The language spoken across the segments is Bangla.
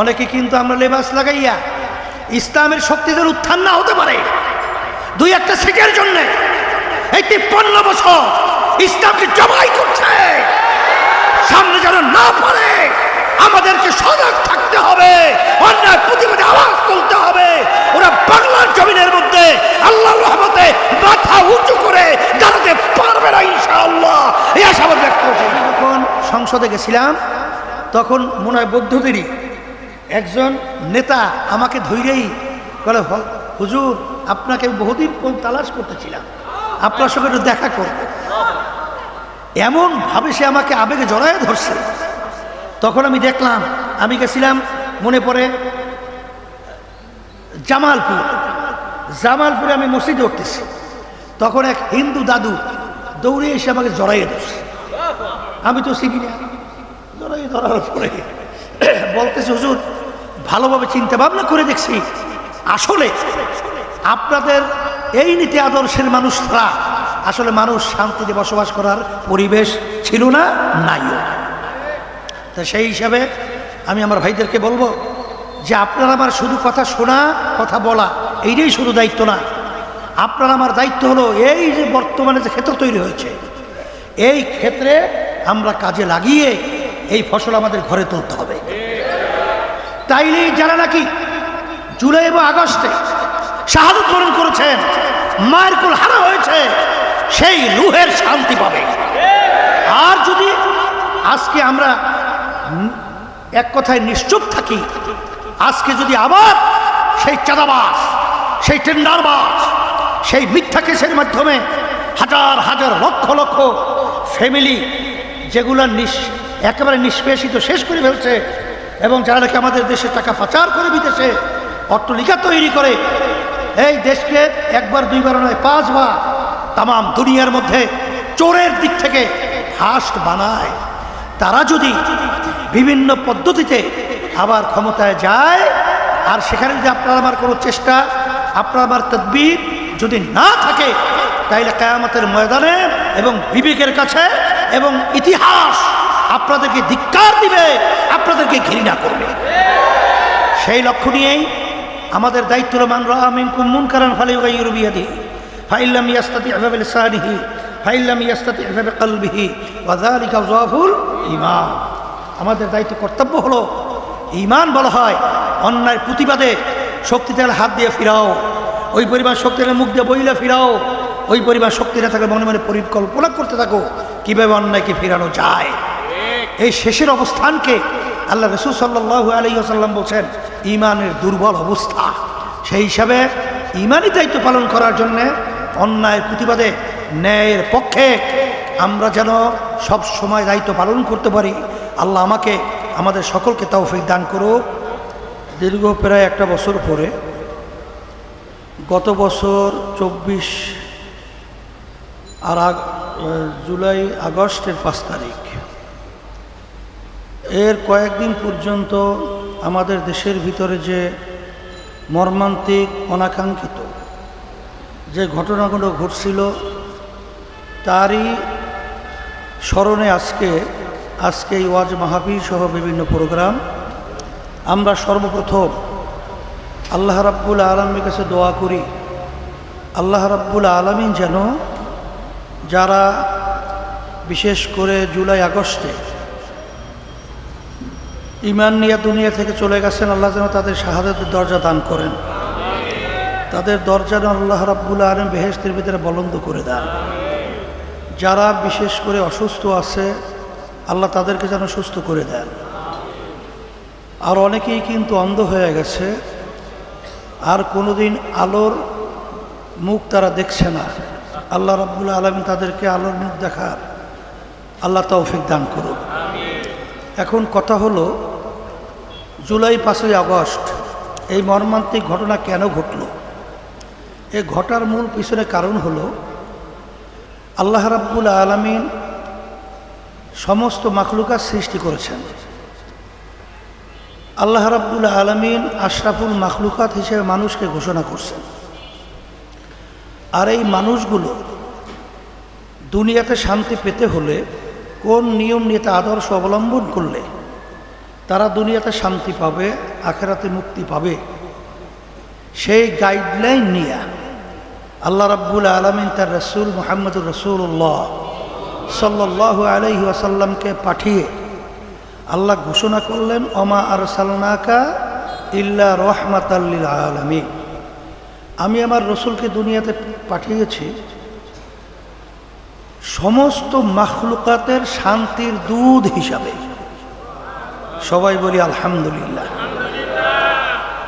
অনেকে কিন্তু আমরা লেবাস লাগাইয়া ইসলামের শক্তিদের উত্থান না হতে পারে। দুই একটা সিটের জন্য এই তিপ্পান্ন বছর ইসলামকে জবাই করছে। সামনে যেন না পারে, আমাদেরকে সজাগ থাকতে হবে, অন্যায় প্রতিবাদে আওয়াজ তুলতে হবে। ওরা বাংলার জমিনের মধ্যে আল্লাহ রহমতে মাথা উঁচু করে দাঁড়াতে পারবে না, ইনশাআল্লাহ। এই আশাবাদ ব্যক্ত যখন সংসদে গেছিলাম, তখন মনে হয় বৌদ্ধদেরই একজন নেতা আমাকে ধৈরেই বলে "হ- হুজুর, আপনাকে বহুদিন কোন তালাশ করতেছিলাম। আপনার সঙ্গে একটু দেখা করব। এমন ভাবে সে আমাকে আবেগে জড়ায় ধরছে। তখন আমি দেখলাম, আমি গেছিলাম, মনে পড়ে, জামালপুর। জামালপুরে আমি মসজিদে উঠতেছি। তখন এক হিন্দু দাদু দৌড়ে এসে আমাকে জড়াইয়ে ধরছে। আমি তো চিনি না জড়াইয়ে ধরার পরে বলতেছে, হুজুর ভালোভাবে চিন্তা ভাবনা করে দেখছি। আসলে আপনাদের এই নীতি আদর্শের মানুষরা আসলে মানুষ শান্তিতে বসবাস করার পরিবেশ ছিল না, নাইও। তা সেই হিসাবে আমি আমার ভাইদেরকে বলব যে আপনারা আমার শুধু কথা শোনা, কথা বলা, এইটাই শুধু দায়িত্ব না। আপনার আমার দায়িত্ব হলো এই যে বর্তমানে যে ক্ষেত্র তৈরি হয়েছে, এই ক্ষেত্রে আমরা কাজে লাগিয়ে এই ফসল আমাদের ঘরে তুলতে হবে। তাইলেই যারা নাকি জুলাই এবং আগস্টে শাহাদত বরণ করেছেন, মায়ের কুল হারা হয়েছে, সেই রুহের শান্তি পাবে। আর যদি আজকে আমরা এক কথায় নিশ্চুপ থাকি, আজকে যদি আবার সেই চাঁদাবাস সেই টেন্ডারবাস সেই মিথ্যা কেসের মাধ্যমে হাজার হাজার, লক্ষ লক্ষ ফ্যামিলি যেগুলো নিঃ একেবারে নিষ্পেষিত শেষ করে ফেলছে এবং যারা নাকি আমাদের দেশে টাকা পাচার করে বিদেশে অট্টলিকা তৈরি করে, এই দেশকে একবার, দুইবার নয়, পাঁচবার তামাম দুনিয়ার মধ্যে চোরের দিক থেকে ফাস্ট বানায়। তারা যদি বিভিন্ন পদ্ধতিতে আবার ক্ষমতায় যায়, আর সেখানে যদি আপনার আমার কোনো চেষ্টা, আপনার আমার তদবির যদি না থাকে, তাইলে কায়ামতের ময়দানে এবং বিবেকের কাছে এবং ইতিহাস আপনাদেরকে ধিক্কার দিবে, আপনাদেরকে ঘৃণা করবে। সেই লক্ষ্য নিয়েই আমাদের দায়িত্ব মান রামিন কুমুন কারণ ফালে বিয়াদি। ফাইল্লাম ইয়াস্তাতি আভাবে লিসানিহি ফাইল্লাম ইয়াস্তাতি আভাবে কলবিহি ওয়াযালিকা যাফুল ঈমান। আমাদের দায়িত্ব কর্তব্য হলো ইমান বলা হয় অন্যায় প্রতিবাদে শক্তিতে হাত দিয়ে ফিরাও, ওই পরিমাণ শক্তির মুখ দিয়ে বইলে ফিরাও, ওই পরিমাণ শক্তি না থাকলে মনে মনে পরিকল্পনা করতে থাকো, কীভাবে অন্যায়কে ফিরানো যায়। এই শেষের অবস্থানকে আল্লাহ রসুল সাল্লাহ আলী আসাল্লাম বলছেন, ইমানের দুর্বল অবস্থা। সেই হিসাবে ইমানই দায়িত্ব পালন করার জন্যে অন্যায়ের প্রতিবাদে, ন্যায়ের পক্ষে আমরা যেন সব সময় দায়িত্ব পালন করতে পারি। আল্লাহ আমাকে, আমাদের সকলকে তৌফিক দান করো দীর্ঘ প্রায় একটা বছর পরে, গত বছর চব্বিশ আর জুলাই আগস্টের পাঁচ তারিখ এর কয়েকদিন পর্যন্ত আমাদের দেশের ভিতরে যে মর্মান্তিক, অনাকাঙ্ক্ষিত যে ঘটনাগুলো ঘটছিল, তারই স্মরণে আজকে আজকে ওয়াজ মাহাবীর সহ বিভিন্ন প্রোগ্রাম। আমরা সর্বপ্রথম আল্লাহ রাব্বুল আলমীর কাছে দোয়া করি। আল্লাহ রাব্বুল আলমিন যেন যারা বিশেষ করে জুলাই আগস্টে ইমান নিয়ে দুনিয়া থেকে চলে গেছেন, আল্লাহ যেন তাদের শাহাদাতের দরজা দান করেন। তাদের দরজা আল্লাহ রাব্বুল আলম বেহেস্তের ভিতরে বলন্দ করে দেন। যারা বিশেষ করে অসুস্থ আছে, আল্লাহ তাদেরকে যেন সুস্থ করে দেন। আর অনেকেই কিন্তু অন্ধ হয়ে গেছে, আর কোনোদিন আলোর মুখ তারা দেখছে না। আল্লাহ রাব্বুল আলম তাদেরকে আলোর মুখ দেখার আল্লাহ তৌফিক দান করুন এখন কথা হলো জুলাই পাঁচই আগস্ট, এই মর্মান্তিক ঘটনা কেন ঘটল? এ ঘটার মূল পিছনে কারণ হল, আল্লাহ রাব্বুল আলমিন সমস্ত মাখলুকার সৃষ্টি করেছেন। আল্লাহ রাব্বুল আলমিন আশরাফুল মাখলুকাত হিসেবে মানুষকে ঘোষণা করছেন। আর এই মানুষগুলো দুনিয়াতে শান্তি পেতে হলে কোন নিয়ম নীতি আদর্শ অবলম্বন করলে তারা দুনিয়াতে শান্তি পাবে, আখেরাতে মুক্তি পাবে। সেই গাইডলাইন নিয়ে আল্লাহ রাব্বুল আলমিন তার রসুল মোহাম্মদুর রসুল্লাহ সাল্লাহ আলহি আসাল্লামকে পাঠিয়ে আল্লাহ ঘোষণা করলেন অমা আর সালনাকা ইল্লা রহমাত আলমী আমি আমার রসুলকে দুনিয়াতে পাঠিয়েছি। সমস্ত মাখলুকাতের শান্তির দুধ হিসাবে। সবাই বলি আলহামদুলিল্লাহ।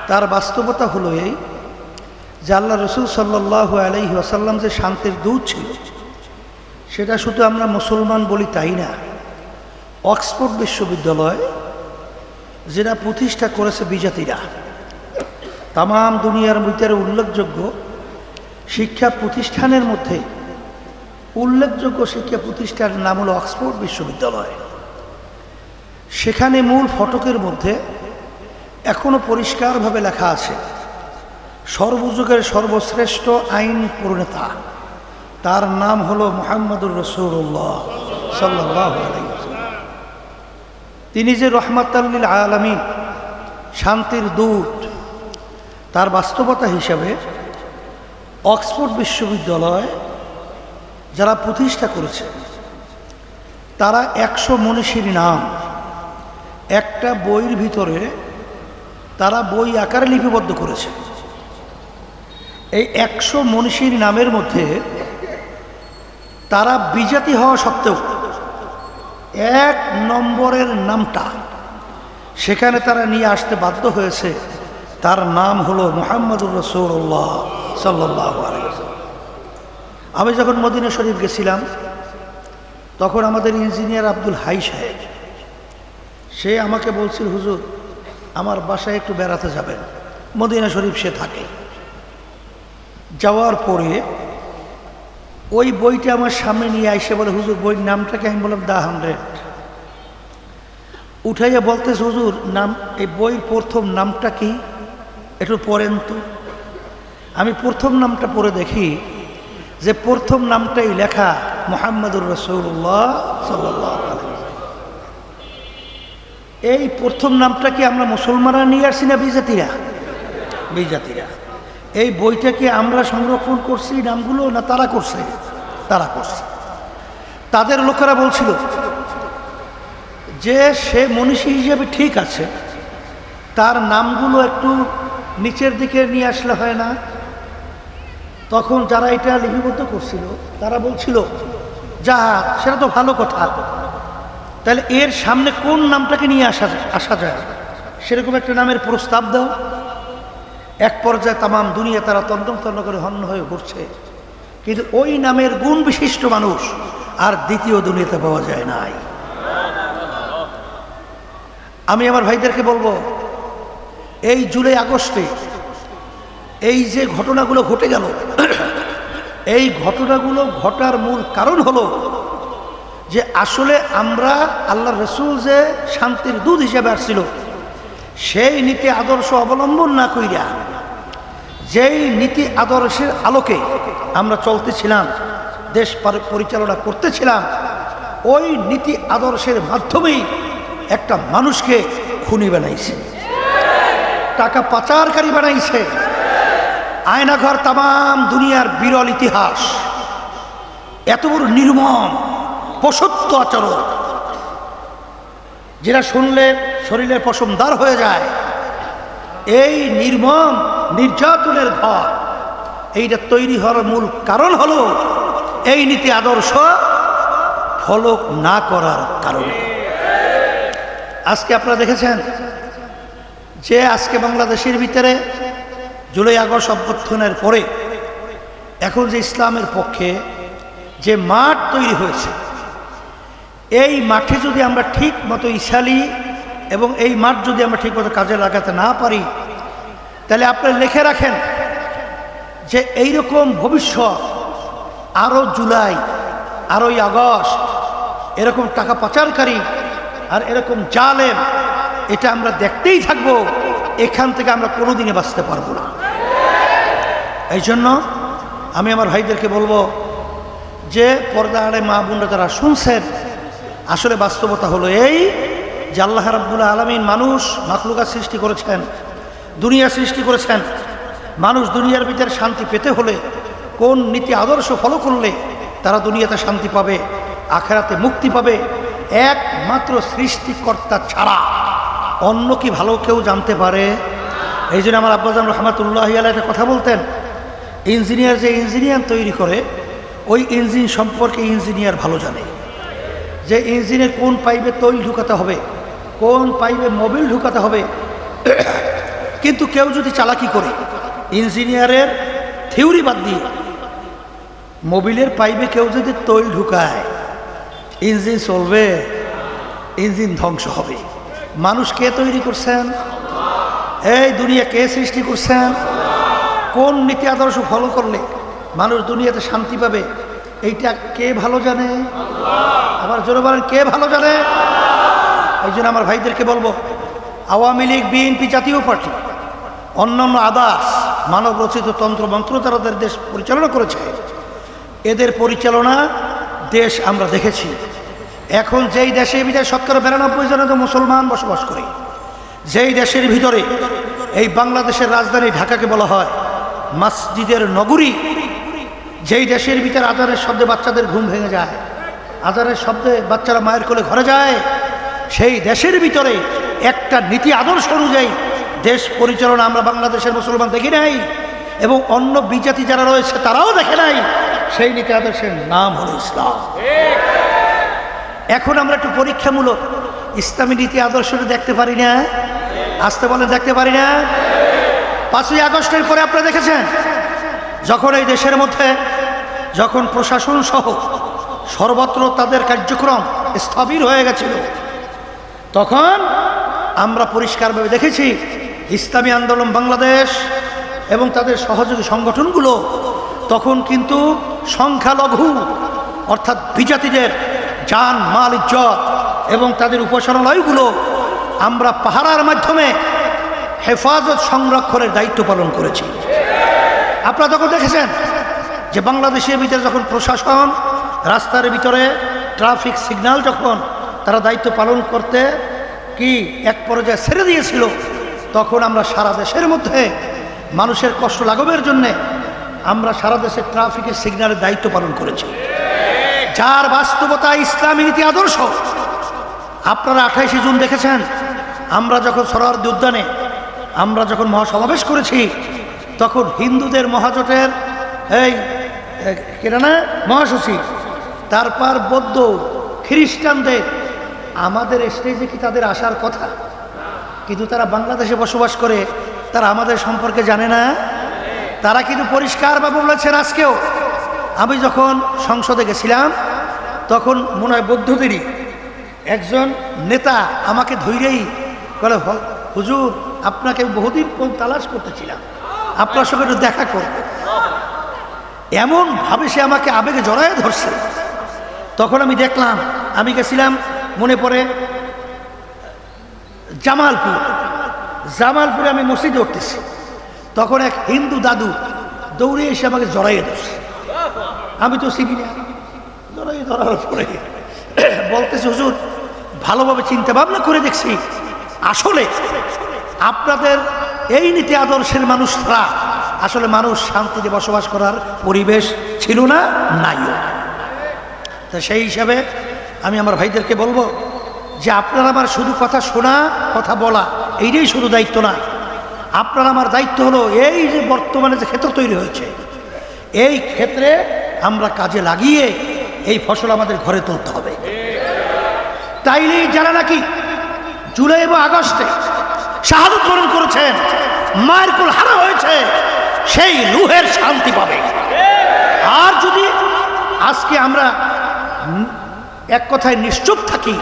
তার বাস্তবতা হলো এই যে আল্লাহ রসুল সাল্লাহ আলহি আসাল্লাম যে শান্তির দুধ ছিল, সেটা শুধু আমরা মুসলমান বলি তাই না? অক্সফোর্ড বিশ্ববিদ্যালয়, যেটা প্রতিষ্ঠা করেছে বিজাতিরা তাম দুনিয়ার ভিতরে উল্লেখযোগ্য শিক্ষা প্রতিষ্ঠানের মধ্যে উল্লেখযোগ্য শিক্ষা প্রতিষ্ঠানের নাম হলো অক্সফোর্ড বিশ্ববিদ্যালয়। সেখানে মূল ফটকের মধ্যে এখনও পরিষ্কারভাবে লেখা আছে, সর্বযুগের সর্বশ্রেষ্ঠ আইন প্রণেতা। তার নাম হলো মোহাম্মদুর রসুল্লাহ সাল্লাহ তিনি যে রহমাতাল্লিল আলমিন, শান্তির দূত, তার বাস্তবতা হিসাবে অক্সফোর্ড বিশ্ববিদ্যালয় যারা প্রতিষ্ঠা করেছে, তারা একশো মনীষীর নাম একটা বইয়ের ভিতরে তারা বই আকারে লিপিবদ্ধ করেছে। এই একশো মনীষীর নামের মধ্যে তারা বিজাতি হওয়া সত্ত্বেও এক নম্বরের নামটা সেখানে তারা নিয়ে আসতে বাধ্য হয়েছে। তার নাম হলো মোহাম্মদুর রসৌল্লাহ সাল্লাহ আমি যখন মদিনা শরীফ গেছিলাম, তখন আমাদের ইঞ্জিনিয়ার আব্দুল হাই সাহেব সে আমাকে বলছিল, হুজুর, আমার বাসায় একটু বেড়াতে যাবেন। মদিনা শরীফ সে থাকে। যাওয়ার পরে ওই বইটা আমার সামনে নিয়ে আইসে বলে, হুজুর, বইয়ের নামটাকে আমি বললাম দা হান্ড্রেড। উঠাইয়া বলতেছে, হুজুর, নাম, এই বইয়ের প্রথম নামটা কি? একটু পড়েন তো। আমি প্রথম নামটা পড়ে দেখি যে প্রথম নামটাই লেখা মোহাম্মদুর রসৌল্লাহ সাল্লাহ এই প্রথম নামটা কি আমরা মুসলমানরা নিয়ে আসছি না বিজাতিরা? বিজাতিরা। এই বইটা কি আমরা সংরক্ষণ করছি নামগুলো না তারা করছে? তারা করছে। তাদের লোকেরা বলছিল যে সে মনীষী হিসেবে ঠিক আছে, তার নামগুলো একটু নিচের দিকে নিয়ে আসলে হয় না। তখন যারা এটা লিপিবদ্ধ করছিল, তারা বলছিল, যা, সেটা তো ভালো কথা। তাহলে এর সামনে কোন নামটাকে নিয়ে আসা আসা যায়? সেরকম একটা নামের প্রস্তাব দাও। এক পর্যায়ে তামাম দুনিয়া তারা তন্ন তন্ন করে হন্য হয়ে ঘুরছে। কিন্তু ওই নামের গুণ বিশিষ্ট মানুষ আর দ্বিতীয় দুনিয়াতে পাওয়া যায় নাই। আমি আমার ভাইদেরকে বলব, এই জুলাই আগস্টে এই যে ঘটনাগুলো ঘটে গেল, এই ঘটনাগুলো ঘটার মূল কারণ হলো যে আসলে আমরা আল্লাহ রসুল যে শান্তির দুধ হিসেবে আসছিল, সেই নীতি আদর্শ অবলম্বন না কইরা, যেই নীতি আদর্শের আলোকে আমরা চলতেছিলাম, দেশ পরিচালনা করতেছিলাম, ওই নীতি আদর্শের মাধ্যমেই একটা মানুষকে খুনি বানাইছে। টাকা পাচারকারী বানাইছে। আয়নাঘর তাম দুনিয়ার বিরল ইতিহাস। এত বড় নির্মম পশত্ব আচরণ। যেটা শুনলে শরীরের পশমদার হয়ে যায়। এই নির্মম নির্যাতনের ঘর। এইটা তৈরি হওয়ার মূল কারণ হলো এই নীতি আদর্শ ফলো না করার কারণে। আজকে আপনারা দেখেছেন যে আজকে বাংলাদেশের ভিতরে জুলাই আগস্ট অভ্যর্থনের পরে এখন যে ইসলামের পক্ষে যে মাঠ তৈরি হয়েছে এই মাঠে যদি আমরা ঠিক মতো ইশালি এবং এই মাঠ যদি আমরা ঠিক মতো কাজে লাগাতে না পারি, তাহলে আপনারা লিখে রাখেন যে এইরকম ভবিষ্যৎ, আরও জুলাই আরোই আগস্ট, এরকম টাকা পাচারকারী আর এরকম জালেম, এটা আমরা দেখতেই থাকব, এখান থেকে আমরা কোনোদিনে বাঁচতে পারব না। এই জন্য আমি আমার ভাইদেরকে বলব যে পর্দা আড়ে মা বোনরা যারা শুনছেন আসলে বাস্তবতা হলো এই যে আল্লাহ রাব্বুল আলমিন মানুষ মাখলুকা সৃষ্টি করেছেন, দুনিয়া সৃষ্টি করেছেন। মানুষ দুনিয়ার ভিতরে শান্তি পেতে হলে, কোন নীতি আদর্শ ফলো করলে তারা দুনিয়াতে শান্তি পাবে, আখেরাতে মুক্তি পাবে। একমাত্র সৃষ্টিকর্তা ছাড়া অন্য কি ভালো কেউ জানতে পারে? এই জন্য আমার আব্বাজান রহমাতুল্লাহ আল্লাহ একটা কথা বলতেন, ইঞ্জিনিয়ার যে ইঞ্জিনিয়ার তৈরি করে, ওই ইঞ্জিন সম্পর্কে ইঞ্জিনিয়ার ভালো জানে। যে ইঞ্জিনের কোন পাইপে তৈল ঢুকাতে হবে, কোন পাইপে মোবিল ঢুকাতে হবে, কিন্তু কেউ যদি চালাকি করে, ইঞ্জিনিয়ারের থিওরি বাদ দিয়ে মোবিলের পাইপে কেউ যদি তৈল ঢুকায়, ইঞ্জিন চলবে, ইঞ্জিন ধ্বংস হবে। মানুষ কে তৈরি করছেন? এই দুনিয়া কে সৃষ্টি করছেন? কোন নীতি আদর্শ ফলো করলে মানুষ দুনিয়াতে শান্তি পাবে? এইটা কে ভালো জানে? আবার জোরে বলেন কে ভালো জানে? এই জন্য আমার ভাইদেরকে বলব, আওয়ামী লীগ, বিএনপি জাতীয় পার্টি, অন্যান্য আদার্স মানব রচিত তন্ত্র, মন্ত্র তারা তাদের দেশ পরিচালনা করেছে, এদের পরিচালনা দেশ আমরা দেখেছি। এখন যেই দেশে বিদায় শতকরা বিরানব্বই জনের মুসলমান বসবাস করে, যেই দেশের ভিতরে এই বাংলাদেশের রাজধানী ঢাকাকে বলা হয়, মসজিদের নগরী যেই দেশের ভিতরে আজানের শব্দে বাচ্চাদের ঘুম ভেঙে যায় আজানের শব্দে বাচ্চারা মায়ের কোলে ঘরে যায়, সেই দেশের ভিতরে একটা নীতি আদর্শ অনুযায়ী দেশ পরিচালনা আমরা বাংলাদেশের মুসলমান দেখি নাই, এবং অন্য বিজাতি যারা রয়েছে তারাও দেখে নাই, সেই নীতি আদর্শের নাম হলো ইসলাম। এখন আমরা একটু পরীক্ষামূলক ইসলামী নীতি আদর্শটা দেখতে পারি না, আসতে বলে দেখতে পারি না? পাঁচই আগস্টের পরে আপনারা দেখেছেন, যখন এই দেশের মধ্যে যখন প্রশাসন সহ সর্বত্র তাদের কার্যক্রম স্থবির হয়ে গেছিল, তখন আমরা পরিষ্কারভাবে দেখেছি ইসলামী আন্দোলন বাংলাদেশ এবং তাদের সহযোগী সংগঠনগুলো তখন কিন্তু সংখ্যালঘু, অর্থাৎ বিজাতিদের যান, মাল, ইজ্জত এবং তাদের উপাসনালয়গুলো আমরা পাহারার মাধ্যমে হেফাজত সংরক্ষণের দায়িত্ব পালন করেছি। আপনারা তখন দেখেছেন যে বাংলাদেশের ভিতরে যখন প্রশাসন, রাস্তার ভিতরে ট্রাফিক সিগনাল যখন তারা দায়িত্ব পালন করতে কি এক পর্যায়ে ছেড়ে দিয়েছিল, তখন আমরা সারা দেশের মধ্যে মানুষের কষ্ট লাঘবের জন্যে আমরা সারা দেশে ট্রাফিকের সিগনালের দায়িত্ব পালন করেছি। যার বাস্তবতা ইসলামী নীতি আদর্শ, আপনারা আঠাইশে জুন দেখেছেন, আমরা যখন সরারদি উদ্যানে, আমরা যখন মহাসমাবেশ করেছি, তখন হিন্দুদের মহাজোটের এই কেনা না? মহাসচিব তারপর বৌদ্ধ, খ্রিস্টানদের, আমাদের স্টেজে কি তাদের আসার কথা? কিন্তু তারা বাংলাদেশে বসবাস করে, তারা আমাদের সম্পর্কে জানে না। তারা কিন্তু পরিষ্কারভাবে বলেছেন আজকেও। আমি যখন সংসদে গেছিলাম, তখন মনে হয় বৌদ্ধদেরই একজন নেতা আমাকে ধৈরেই বলে হুজুর, আপনাকে বহুদিন কোন তালাশ করতেছিলাম। আপনার সঙ্গে একটু দেখা করব। এমনভাবে সে আমাকে আবেগে জড়ায় ধরছে। তখন আমি দেখলাম, আমি গেছিলাম, মনে পড়ে, জামালপুর। জামালপুরে আমি মসজিদে উঠতেছি। তখন এক হিন্দু দাদু দৌড়ে এসে আমাকে জড়াইয়ে ধরছে। আমি তো শিখি না জড়াইয়ে ধরার পরে বলতেছি, হুজুর, ভালোভাবে চিন্তা ভাবনা করে দেখছি। আসলে আপনাদের এই নীতি আদর্শের মানুষরা আসলে মানুষ শান্তিতে বসবাস করার পরিবেশ ছিল না, নাইও। তা সেই হিসাবে আমি আমার ভাইদেরকে বলব যে আপনারা আমার শুধু কথা শোনা, কথা বলা, এইটাই শুধু দায়িত্ব না। আপনার আমার দায়িত্ব হলো এই যে বর্তমানে যে ক্ষেত্র তৈরি হয়েছে, এই ক্ষেত্রে আমরা কাজে লাগিয়ে এই ফসল আমাদের ঘরে তুলতে হবে। তাইলেই যারা নাকি জুলাই এবং আগস্টে শাহাদত বরণ করেছেন, মায়ের কুল হারা হয়েছে সেই রুহের শান্তি পাবে। আর যদি আজকে আমরা এক কথায় নিশ্চুপ থাকি,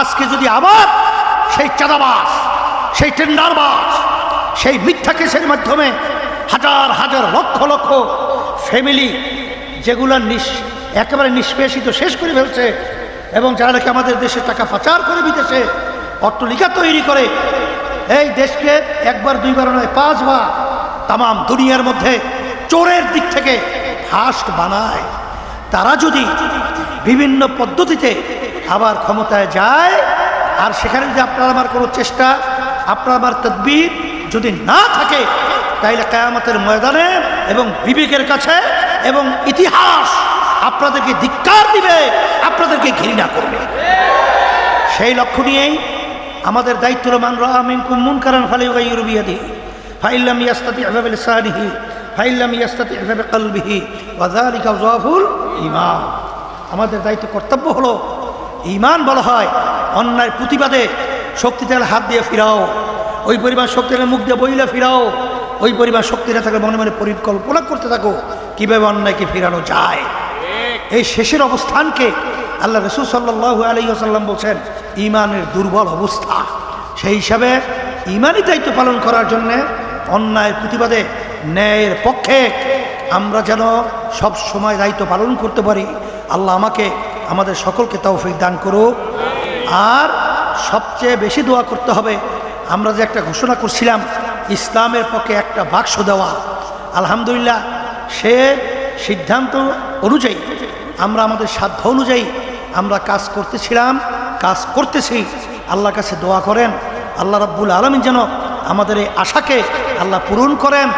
আজকে যদি আবার সেই চাঁদাবাস সেই টেন্ডারবাস সেই মিথ্যা কেসের মাধ্যমে হাজার হাজার, লক্ষ লক্ষ ফ্যামিলি যেগুলো নিঃ একেবারে নিষ্পেষিত শেষ করে ফেলছে এবং যারা নাকি আমাদের দেশে টাকা পাচার করে বিদেশে অট্টলিকা তৈরি করে, এই দেশকে একবার, দুইবার নয়, পাঁচবার তামাম দুনিয়ার মধ্যে চোরের দিক থেকে ফাস্ট বানায়। তারা যদি বিভিন্ন পদ্ধতিতে আবার ক্ষমতায় যায়, আর সেখানে যদি আপনার আমার কোনো চেষ্টা, আপনার আমার তদবির যদি না থাকে, তাইলে কায়ামতের ময়দানে এবং বিবেকের কাছে এবং ইতিহাস আপনাদেরকে ধিক্কার দিবে, আপনাদেরকে ঘৃণা করবে। সেই লক্ষ্য নিয়েই আমাদের দায়িত্ব মান রামিন কুমুন কারণ ফালে ইউরবিয়াদি ফাইল্লাম ইয়াস্তাতি আহবাব লিসানিহি ফাইল্লাম ইয়াস্তাতি আহবাব কলবিহি ওয়াযালিকা যাফুল ঈমান। আমাদের দায়িত্ব কর্তব্য হলো ইমান বলা হয় অন্যায় প্রতিবাদে শক্তি শক্তিতে হাত দিয়ে ফিরাও, ওই পরিমাণ শক্তির মুখ দিয়ে বইলে ফিরাও, ওই পরিমাণ শক্তি না থাকলে মনে মনে পরিকল্পনা করতে থাকো, কীভাবে অন্যায়কে ফিরানো যায়। এই শেষের অবস্থানকে আল্লাহ রসুল সাল্লাহ আলহিহাসাল্লাম বলছেন ইমানের দুর্বল অবস্থা। সেই হিসাবে ইমানই দায়িত্ব পালন করার জন্যে অন্যায়ের প্রতিবাদে ন্যায়ের পক্ষে আমরা যেন সব সময় দায়িত্ব পালন করতে পারি। আল্লাহ আমাকে, আমাদের সকলকে তৌফিক দান করুক। আর সবচেয়ে বেশি দোয়া করতে হবে। আমরা যে একটা ঘোষণা করছিলাম, ইসলামের পক্ষে একটা বাক্স দেওয়া। আলহামদুলিল্লাহ, সে সিদ্ধান্ত অনুযায়ী, আমরা আমাদের সাধ্য অনুযায়ী আমরা কাজ করতেছিলাম, কাজ করতেছি। আল্লাহর কাছে দোয়া করেন, আল্লাহ রাব্বুল আলমিন যেন আমাদের এই আশাকে আল্লাহ পূরণ করেন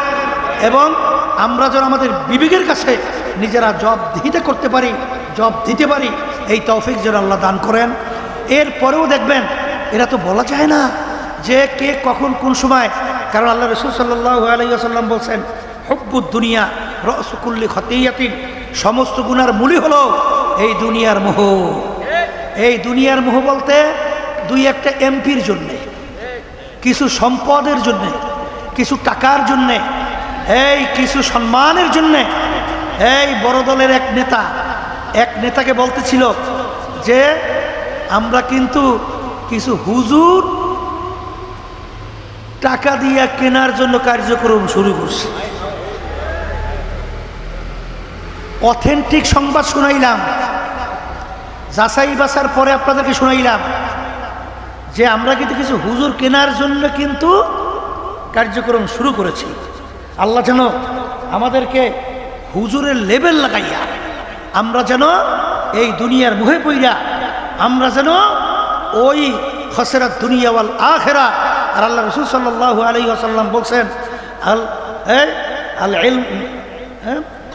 এবং আমরা যেন আমাদের বিবেকের কাছে নিজেরা জব দিতে করতে পারি, জব দিতে পারি, এই তৌফিক যেন আল্লাহ দান করেন। এরপরেও দেখবেন, এরা তো বলা যায় না যে কে কখন কোন সময়, কারণ আল্লাহ রসুল সাল্লাহ আলাইসাল্লাম বলছেন, হব্বুদ দুনিয়া রসকুল্লি খতিয়াতিন সমস্ত গুনার মূলই হলো এই দুনিয়ার মোহ। এই দুনিয়ার মোহ বলতে দুই একটা এমপির জন্যে, কিছু সম্পদের জন্যে কিছু টাকার জন্যে, এই কিছু সম্মানের জন্যে, এই বড় দলের এক নেতা, এক নেতাকে বলতেছিল যে, আমরা কিন্তু কিছু হুজুর টাকা দিয়ে কেনার জন্য কার্যক্রম শুরু করছি। অথেন্টিক সংবাদ শুনাইলাম। যাচাই বাছার পরে আপনাদেরকে শুনাইলাম যে, আমরা কিন্তু কিছু হুজুর কেনার জন্য কিন্তু কার্যক্রম শুরু করেছি। আল্লাহ যেন আমাদেরকে হুজুরের লেভেল লাগাইয়া, আমরা যেন এই দুনিয়ার মুহে পইরা, আমরা যেন ওই খসেরা দুনিয়াওয়াল আখেরা। আর আল্লাহ রসুল সাল্লাহ আলী আসাল্লাম বলছেন, আল আল এল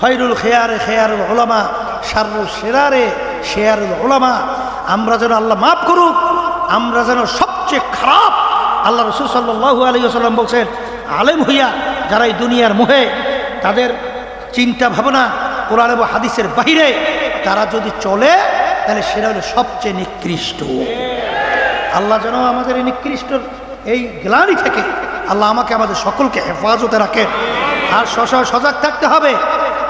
খৈরুল খেয়ারে, খেয়ারুল ওলামা শারুল সেরারে শেয়ারুল ওলামা আমরা যেন আল্লাহ মাফ করুক, আমরা যেন সবচেয়ে খারাপ আল্লাহ রসুল সাল্লাহু আলী আসাল্লাম বলছেন, আলেম হইয়া যারা এই দুনিয়ার মোহে তাদের চিন্তা ভাবনা কোরআন এবং হাদিসের বাহিরে তারা যদি চলে, তাহলে সেটা হলো সবচেয়ে নিকৃষ্ট। আল্লাহ যেন আমাদের এই নিকৃষ্ট এই গ্লানি থেকে আল্লাহ আমাকে আমাদের সকলকে হেফাজতে রাখেন। আর সশয় সজাগ থাকতে হবে।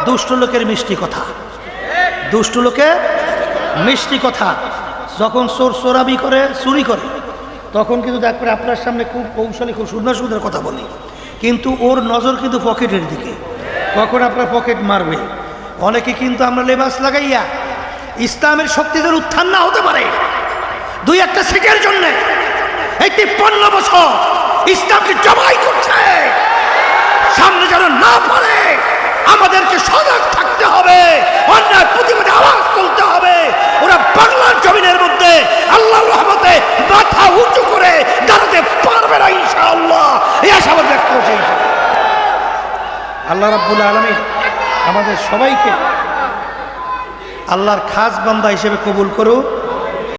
দুষ্ট লোকের মিষ্টি কথা। দুষ্ট লোকের মিষ্টি কথা। যখন চোর চোরাবি করে, চুরি করে তখন কিন্তু দেখবেন আপনার সামনে খুব কৌশলী, খুব সুন্দর সুন্দর কথা বলি। কিন্তু ওর নজর কিন্তু পকেটের দিকে। কখন আপনার পকেট মারবে? অনেকে কিন্তু আমরা লেবাস লাগাইয়া ইসলামের শক্তিদের উত্থান না হতে পারে। দুই একটা সিটের জন্য এই তিপ্পান্ন বছর ইসলামকে জবাই করছে। সামনে যেন না পারে আমাদেরকে সজাগ থাকতে হবে। অন্যায় প্রতিবাদে আওয়াজ তুলতে হবে। ওরা বাংলার জমিনের মধ্যে আল্লাহ রহমতে মাথা উঁচু করে দাঁড়াতে পারবে না, ইনশাআল্লাহ। এই আল্লাহ রাব্বুল আলমী আমাদের সবাইকে আল্লাহর খাস বান্দা হিসেবে কবুল করুক।